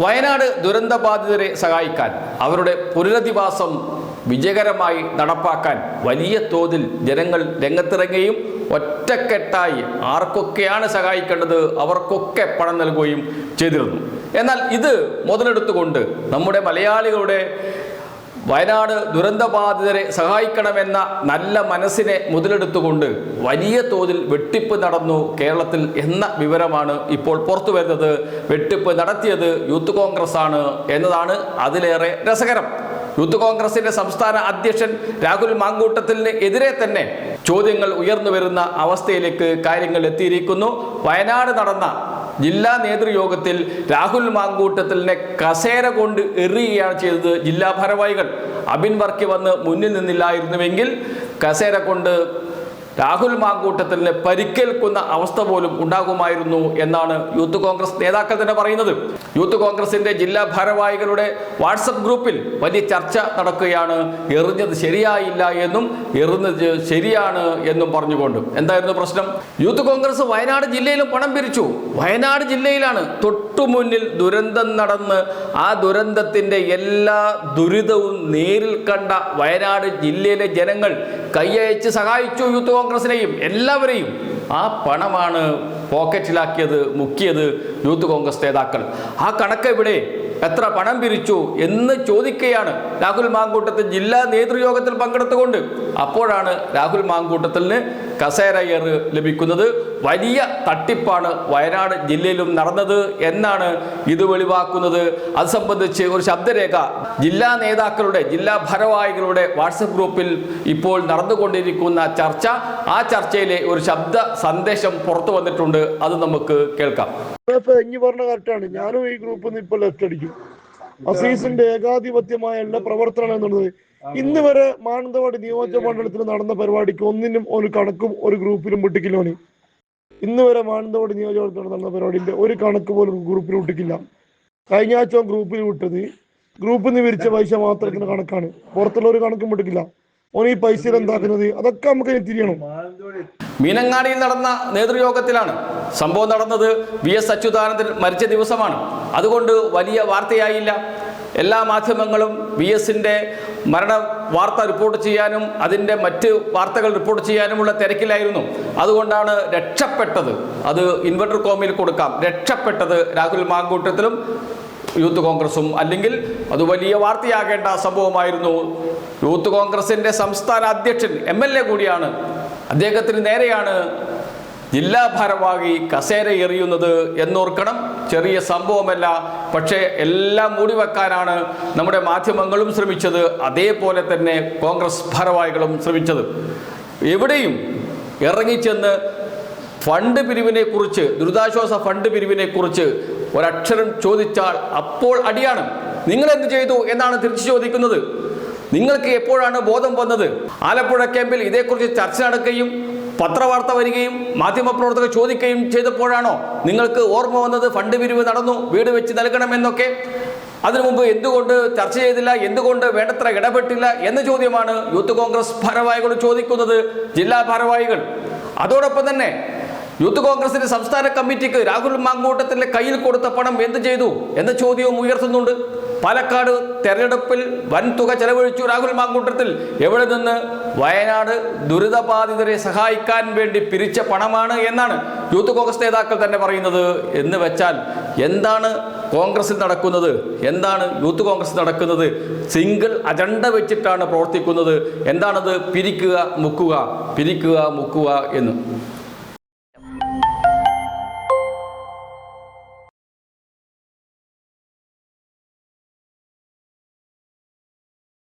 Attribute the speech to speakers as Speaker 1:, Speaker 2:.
Speaker 1: വയനാട് ദുരന്തബാധിതരെ സഹായിക്കാൻ അവരുടെ പുനരധിവാസം വിജയകരമായി നടപ്പാക്കാൻ വലിയ തോതിൽ ജനങ്ങൾ രംഗത്തിറങ്ങുകയും ഒറ്റക്കെട്ടായി ആർക്കൊക്കെയാണ് സഹായിക്കേണ്ടത് അവർക്കൊക്കെ പണം നൽകുകയും ചെയ്തിരുന്നു. എന്നാൽ ഇത് മുതലെടുത്തുകൊണ്ട് നമ്മുടെ മലയാളികളുടെ വയനാട് ദുരന്തബാധിതരെ സഹായിക്കണമെന്ന നല്ല മനസ്സിനെ മുതലെടുത്തുകൊണ്ട് വലിയ തോതിൽ വെട്ടിപ്പ് നടന്നു കേരളത്തിൽ എന്ന വിവരമാണ് ഇപ്പോൾ പുറത്തു വരുന്നത്. വെട്ടിപ്പ് നടത്തിയത് യൂത്ത് കോൺഗ്രസ് ആണ് എന്നതാണ് അതിലേറെ രസകരം. യൂത്ത് കോൺഗ്രസിന്റെ സംസ്ഥാന അധ്യക്ഷൻ രാഹുൽ മാങ്കൂട്ടത്തിന് എതിരെ തന്നെ ചോദ്യങ്ങൾ ഉയർന്നു വരുന്ന അവസ്ഥയിലേക്ക് കാര്യങ്ങൾ എത്തിയിരിക്കുന്നു. വയനാട് നടന്ന ജില്ലാ നേതൃയോഗത്തിൽ രാഹുൽ മാങ്കൂട്ടത്തിലിനെ കസേര കൊണ്ട് എറിയുകയാണ് ചെയ്തത് ജില്ലാ ഭാരവാഹികൾ. അബിൻ വർക്കി വന്ന് മുന്നിൽ നിന്നില്ലായിരുന്നുവെങ്കിൽ കസേര കൊണ്ട് രാഹുൽ മാങ്കൂട്ടത്തിന് പരിക്കേൽക്കുന്ന അവസ്ഥ പോലും ഉണ്ടാകുമായിരുന്നു എന്നാണ് യൂത്ത് കോൺഗ്രസ് നേതാക്കൾ തന്നെ പറയുന്നത്. യൂത്ത് കോൺഗ്രസിന്റെ ജില്ലാ ഭാരവാഹികളുടെ വാട്സപ്പ് ഗ്രൂപ്പിൽ വലിയ ചർച്ച നടക്കുകയാണ്. എറിഞ്ഞത് ശരിയായില്ല എന്നും എറിഞ്ഞത് ശരിയാണ് എന്നും പറഞ്ഞുകൊണ്ട്. എന്തായിരുന്നു പ്രശ്നം? യൂത്ത് കോൺഗ്രസ് വയനാട് ജില്ലയിലും പണം പിരിച്ചു. വയനാട് ജില്ലയിലാണ് തൊട്ടുമുന്നിൽ ദുരന്തം നടന്ന് ആ ദുരന്തത്തിന്റെ എല്ലാ ദുരിതവും നേരിൽ കണ്ട വയനാട് ജില്ലയിലെ ജനങ്ങൾ കൈയയച്ച് സഹായിച്ചു യൂത്ത് കോൺഗ്രസിനെയും എല്ലാവരെയും. ആ പണമാണ് പോക്കറ്റിലാക്കിയത് മുക്കിയത് യൂത്ത് കോൺഗ്രസ് നേതാക്കൾ. ആ കണക്ക് ഇവിടെ എത്ര പണം പിരിച്ചു എന്ന് ചോദിക്കുകയാണ് രാഹുൽ മാങ്കൂട്ടത്തിൽ ജില്ലാ നേതൃയോഗത്തിൽ പങ്കെടുത്തുകൊണ്ട്. അപ്പോഴാണ് രാഹുൽ മാങ്കൂട്ടത്തിന് കസേരയർ ലഭിക്കുന്നത്. വലിയ തട്ടിപ്പാണ് വയനാട് ജില്ലയിലും നടന്നത് എന്നാണ് ഇത് വെളിവാക്കുന്നത്. അത് സംബന്ധിച്ച് ഒരു ശബ്ദരേഖ ജില്ലാ നേതാക്കളുടെ ജില്ലാ ഭാരവാഹികളുടെ വാട്സപ്പ് ഗ്രൂപ്പിൽ ഇപ്പോൾ നടന്നുകൊണ്ടിരിക്കുന്ന ചർച്ച ആ ചർച്ചയിലെ ഒരു ശബ്ദ സന്ദേശം പുറത്തു വന്നിട്ടുണ്ട്. അത് നമുക്ക് കേൾക്കാം.
Speaker 2: ഇഞ്ഞി പറഞ്ഞ കറക്റ്റാണ് ഞാനും ഈ ഗ്രൂപ്പിൽ നിന്ന് ഇപ്പൊ ലെഫ്റ്റ് അടിക്കും. അസീസിന്റെ ഏകാധിപത്യമായ എല്ലാ പ്രവർത്തനം എന്നുള്ളത് ഇന്ന് വരെ മാനന്തവാടി നിയോജക മണ്ഡലത്തിൽ നടന്ന പരിപാടിക്ക് ഒന്നിനും ഒരു കണക്കും ഒരു ഗ്രൂപ്പിലും വിട്ടിക്കില്ലോണി ഇന്ന് വരെ മാനന്തവാടി നിയോജകവർഗം നടന്ന പരിപാടിന്റെ ഒരു കണക്ക് പോലും ഗ്രൂപ്പിൽ വിട്ടിക്കില്ല കഴിഞ്ഞ ആഴ്ച ഗ്രൂപ്പിൽ വിട്ടത്. ഗ്രൂപ്പിൽ നിന്ന് വിരിച്ച പൈസ മാത്രത്തിന് കണക്കാണ്. പുറത്തുള്ള ഒരു കണക്കും വിട്ടിക്കില്ല ഓൻ ഈ പൈസ എന്താക്കുന്നത്? അതൊക്കെ നമുക്ക് തിരിയണം.
Speaker 1: മീനങ്ങാടിയിൽ നടന്ന നേതൃയോഗത്തിലാണ് സംഭവം നടന്നത്. വി എസ് അച്യുതാനന്ദൻ മരിച്ച ദിവസമാണ്. അതുകൊണ്ട് വലിയ വാർത്തയായില്ല. എല്ലാ മാധ്യമങ്ങളും വി എസിന്റെ മരണ വാർത്ത റിപ്പോർട്ട് ചെയ്യാനും അതിന്റെ മറ്റ് വാർത്തകൾ റിപ്പോർട്ട് ചെയ്യാനുമുള്ള തിരക്കിലായിരുന്നു. അതുകൊണ്ടാണ് രക്ഷപ്പെട്ടത്. അത് ഇൻവെർട്ടർ കോമിൽ കൊടുക്കാം. രക്ഷപ്പെട്ടത് രാഹുൽ മാങ്കൂട്ടത്തിലും യൂത്ത് കോൺഗ്രസും. അല്ലെങ്കിൽ അത് വലിയ വാർത്തയാകേണ്ട സംഭവമായിരുന്നു. യൂത്ത് കോൺഗ്രസിന്റെ സംസ്ഥാന അധ്യക്ഷൻ എം കൂടിയാണ്. അദ്ദേഹത്തിന് നേരെയാണ് ജില്ലാ ഭാരവാഹി കസേര എറിയുന്നത് എന്നോർക്കണം. ചെറിയ സംഭവമല്ല. പക്ഷേ എല്ലാം മൂടിവെക്കാനാണ് നമ്മുടെ മാധ്യമങ്ങളും ശ്രമിച്ചത്. അതേപോലെ തന്നെ കോൺഗ്രസ് ഭാരവാഹികളും ശ്രമിച്ചത്. എവിടെയും ഇറങ്ങിച്ചെന്ന് ഫണ്ട് പിരിവിനെ കുറിച്ച് ദുരിതാശ്വാസ ഫണ്ട് പിരിവിനെ കുറിച്ച് ഒരക്ഷരം ചോദിച്ചാൽ അപ്പോൾ അടിയാണ്. നിങ്ങൾ എന്ത് ചെയ്തു എന്നാണ് തിരിച്ചു ചോദിക്കുന്നത്. നിങ്ങൾക്ക് എപ്പോഴാണ് ബോധം വന്നത്? ആലപ്പുഴ ക്യാമ്പിൽ ഇതേക്കുറിച്ച് ചർച്ച നടക്കുകയും പത്രവാർത്ത വരികയും മാധ്യമപ്രവർത്തകർ ചോദിക്കുകയും ചെയ്തപ്പോഴാണോ നിങ്ങൾക്ക് ഓർമ്മ വന്നത്? ഫണ്ട് പിരിവ് നടന്നു വീട് വെച്ച് നൽകണമെന്നൊക്കെ. അതിനു മുമ്പ് എന്തുകൊണ്ട് ചർച്ച ചെയ്തില്ല? എന്തുകൊണ്ട് വേണ്ടത്ര ഇടപെട്ടില്ല? എന്ന ചോദ്യമാണ് യൂത്ത് കോൺഗ്രസ് ഭാരവാഹികൾ ചോദിക്കുന്നത് ജില്ലാ ഭാരവാഹികൾ. അതോടൊപ്പം തന്നെ യൂത്ത് കോൺഗ്രസിന്റെ സംസ്ഥാന കമ്മിറ്റിക്ക് രാഹുൽ മാങ്കൂട്ടത്തിന്റെ കയ്യിൽ കൊടുത്ത പണം എന്ത് ചെയ്തു എന്ന ചോദ്യവും ഉയർത്തുന്നുണ്ട്. പാലക്കാട് തെരഞ്ഞെടുപ്പിൽ വൻ തുക ചെലവഴിച്ചു രാഹുൽ മാങ്കൂട്ടത്തിൽ. എവിടെ നിന്ന് വയനാട് ദുരിതബാധിതരെ സഹായിക്കാൻ വേണ്ടി പിരിച്ച പണമാണ് എന്നാണ് യൂത്ത് കോൺഗ്രസ് നേതാക്കൾ തന്നെ പറയുന്നത്. എന്ന് വെച്ചാൽ എന്താണ് കോൺഗ്രസിൽ നടക്കുന്നത്? എന്താണ് യൂത്ത് കോൺഗ്രസ് നടക്കുന്നത്? സിംഗിൾ അജണ്ട വെച്ചിട്ടാണ് പ്രവർത്തിക്കുന്നത്. എന്താണത്? പിരിക്കുക മുക്കുക പിരിക്കുക മുക്കുക എന്ന്.